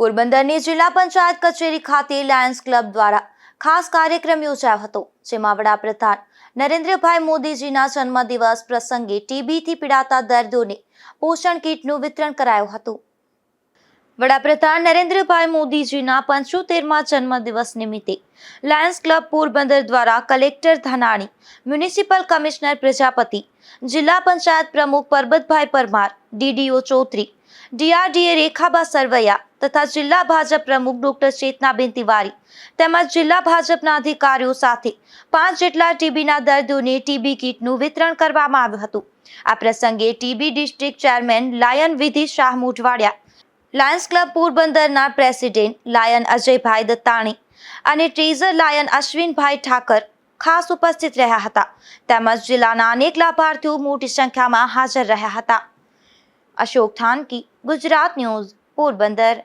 પોરબંદરની જિલ્લા પંચાયત કચેરી ખાતે લાયન્સ ક્લબ દ્વારા ખાસ કાર્યક્રમ યોજાયો હતો, જેમાં વડાપ્રધાન નરેન્દ્રભાઈ મોદીજીના જન્મદિવસ પ્રસંગે ટીબીથી પીડાતા દર્દીઓને પોષણ કીટનું વિતરણ કરાયું હતું. વડાપ્રધાન નરેન્દ્રભાઈ મોદીજીના પંચોતેરમા જન્મદિવસ નિમિત્તે લાયન્સ ક્લબ પોરબંદર દ્વારા collector Dhanani, municipal commissioner Prajapati, જિલ્લા પંચાયત પ્રમુખ પરબતભાઈ પરમાર, ડીડીઓ ચૌધરી, ડીઆરડીએ રેખાબા સરવૈયા તથા જિલ્લા ભાજપ પ્રમુખ ડોક્ટર ચેતનાબેન તિવારી તેમજ જિલ્લા ભાજપના અધિકારીઓ સાથે પાંચ જેટલા ટીબીના દર્દીઓને ટીબી કીટનું વિતરણ કરવામાં આવ્યું હતું. આ પ્રસંગે TB district chairman lion Vidhi Shah Modhwadia Lions club પોરબંદરના પ્રેસિડેન્ટ લાયન અજયભાઈ દત્તાણી અને ટ્રેઝર લાયન અશ્વિનભાઈ ઠાકર ખાસ ઉપસ્થિત રહ્યા હતા. તેમજ જિલ્લાના અનેક લાભાર્થીઓ મોટી સંખ્યામાં હાજર રહ્યા હતા. અશોક થાનકી, ગુજરાત ન્યૂઝ, પોરબંદર.